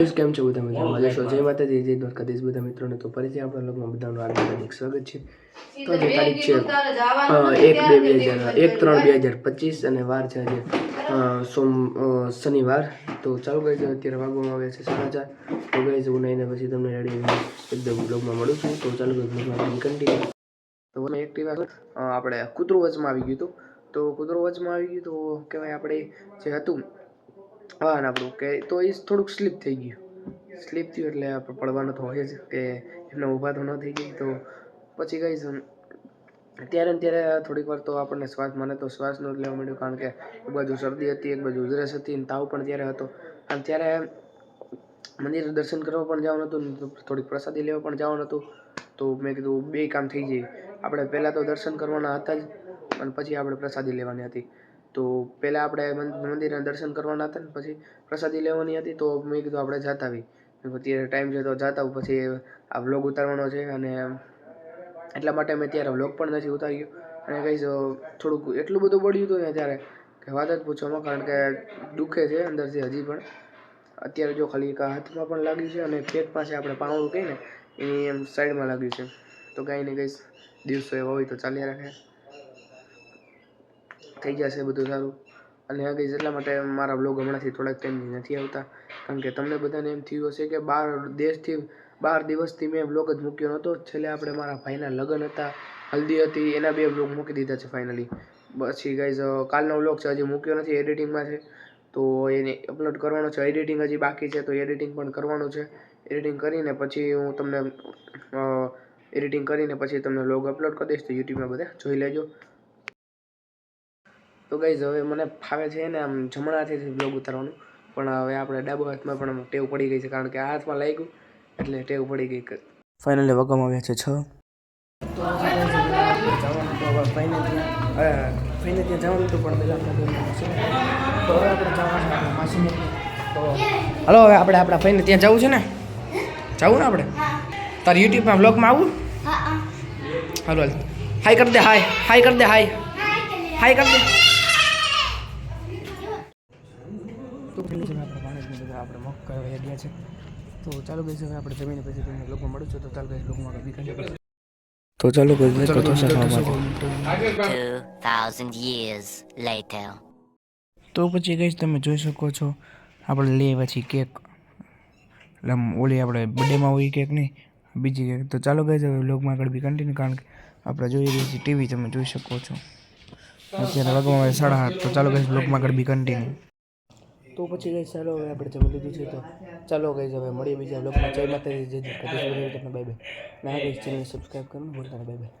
Guys, કેમ છો બધા મજામાં? જશો જય માતાજી જય દ્વારકાધીશ બધા મિત્રોને. તો ફરીથી આપણા લોકોમાં બધાનું હાર્દિક સ્વાગત છે. તો જે તારીખ છે એક બે બે હજાર એક ત્રણ બે હજાર પચીસ અને વાર છે આજે સોમ શનિવાર. તો ચાલુ ગઈ અત્યારે વાગવામાં આવે છે સાડા ચાર. તો ગઈ હું નાઈને પછી તમને રેડી એકદમ બ્લોગમાં મળું છું. તો ચાલુ કરી બ્લોગમાં કન્ટિન્યુ તો મને એક્ટિવા આપણે કૂતરું વચમાં આવી ગયું હતું. તો કૂતરું વચમાં આવી ગયું તો કહેવાય આપણે જે હતું વાહન આપણું કે તો એ થોડુંક સ્લીપ થઈ ગયું. સ્લીપ થયું એટલે આપણે પડવાનું તો હોય જ કે એમને ઊભા તો ન થઈ ગઈ તો પછી કહીશ ત્યારે ને ત્યારે થોડીક વાર તો આપણને શ્વાસ મને તો શ્વાસ ન લેવા મળ્યો કારણ કે એક બાજુ શરદી હતી, એક બાજુ ઉધરસ હતી અને તાવ પણ ત્યારે હતો. અને ત્યારે મંદિર દર્શન કરવા પણ જવાનું હતું થોડીક પ્રસાદી લેવા પણ જવાનું હતું. તો મેં કીધું બે કામ થઈ જાય. આપણે પહેલાં તો દર્શન કરવાના હતા જ અને પછી આપણે પ્રસાદી લેવાની હતી. તો પહેલાં આપણે મંદિરના દર્શન કરવાના હતા ને પછી પ્રસાદી લેવાની હતી તો મેં કીધું આપણે જતા આવી અત્યારે ટાઈમ છે તો જતા પછી આ વ્લોગ ઉતારવાનો છે અને એટલા માટે મેં ત્યારે વ્લોગ પણ નથી ઉતાર્યો. અને કહીશ, થોડુંક એટલું બધું પડ્યું હતું ને ત્યારે કે વાત જ પૂછવામાં, કારણ કે દુખે છે અંદરથી હજી પણ. અત્યારે જો ખાલી હાથમાં પણ લાગ્યું છે અને પેટ પાસે આપણે પાણું કહીએ ને એની એમ સાઈડમાં લાગ્યું છે. તો કાંઈ ને કહીશ, દિવસો એવા હોય તો ચાલ્યા રાખે. થઈ જશે બધું સારું. અને આ કહીશ એટલા માટે મારા બ્લોગ હમણાંથી થોડાક ટાઈમથી નથી આવતા. કારણ કે તમને બધાને એમ થયું હશે કે બાર દેશથી, બાર દિવસથી મેં બ્લોગ જ મૂક્યો નહોતો છેલ્લે આપણે મારા ભાઈના લગ્ન હતા. હલ્દી હતી, એના બે બ્લોગ મૂકી દીધા છે ફાઇનલી પછી ગાઈઝ કાલનો બ્લોગ છે, હજી મૂક્યો નથી એડિટિંગમાં છે. તો એને અપલોડ કરવાનો છે. એડિટિંગ હજી બાકી છે, તો એડિટિંગ પણ કરવાનું છે. એડિટિંગ કરીને પછી હું તમને એડિટિંગ કરીને પછી તમને બ્લોગ અપલોડ કરી દઈશ. તો યુટ્યુબમાં બધા જોઈ લેજો. તો ગાઈઝ હવે મને ફાવે છે ને આમ જમણા હાથેથી બ્લોગ ઉતારવાનું. પણ હવે આપણે ડાબો હાથમાં પણ ટેવ પડી ગઈ છે કારણ કે આ હાથમાં લાગ્યું એટલે ટેવ પડી ગઈ ફાઇનલી વગમ આવ્યા છે છ. તો જવાનું હવે ફાઇનલી ત્યાં જવાનું હતું પણ પહેલાં આપણે તો હવે આપણે જવાનું માસીને. તો હલો હવે આપણે આપણા ફાઈને ત્યાં જવું છે ને? જવું ને આપણે? તાર યુટ્યુબમાં બ્લોગમાં આવું? હાલો હાલ. હાય કરી દે હાય હાય કરી દે હાય હાય કરી દે. તો આપણે માણસને બધા આપણે મગ કરવા ગયા છે. તો ચાલો ગઈ હવે આપણે જમીને પછી તમને લોકો મળું છું તો ચાલો ગઈ લોકોમાં આગળ બીજા તો ચાલો ગઈ તો તો later. તો પછી ગઈ તમે જોઈ શકો છો આપણે લઈએ પછી છીએ કેક એટલે ઓલી આપણે બર્થડેમાં હોય કેક નહીં બીજી કેક તો ચાલો ગઈ હવે લોગમાં આગળ બી કન્ટિન્યુ કારણ કે આપણે જોઈ રહ્યા છીએ ટીવી તમે જોઈ શકો છો. અત્યારે લગભગ સાડા આઠ તો ચાલો ગઈ લોગમાં આગળ બી કન્ટિન્યુ તો પછી ગઈ ચાલો હવે આપણે જમી લીધું છે તો. ચાલો ગઈ હવે, મળીએ બીજા બ્લોગમાં જય માતાજી, જય દ્વારકાધીશ બાય બાય. ના ગઈ ચેનલ સબસ્ક્રાઈબ કરવાનું ભૂલતા બાય બાય.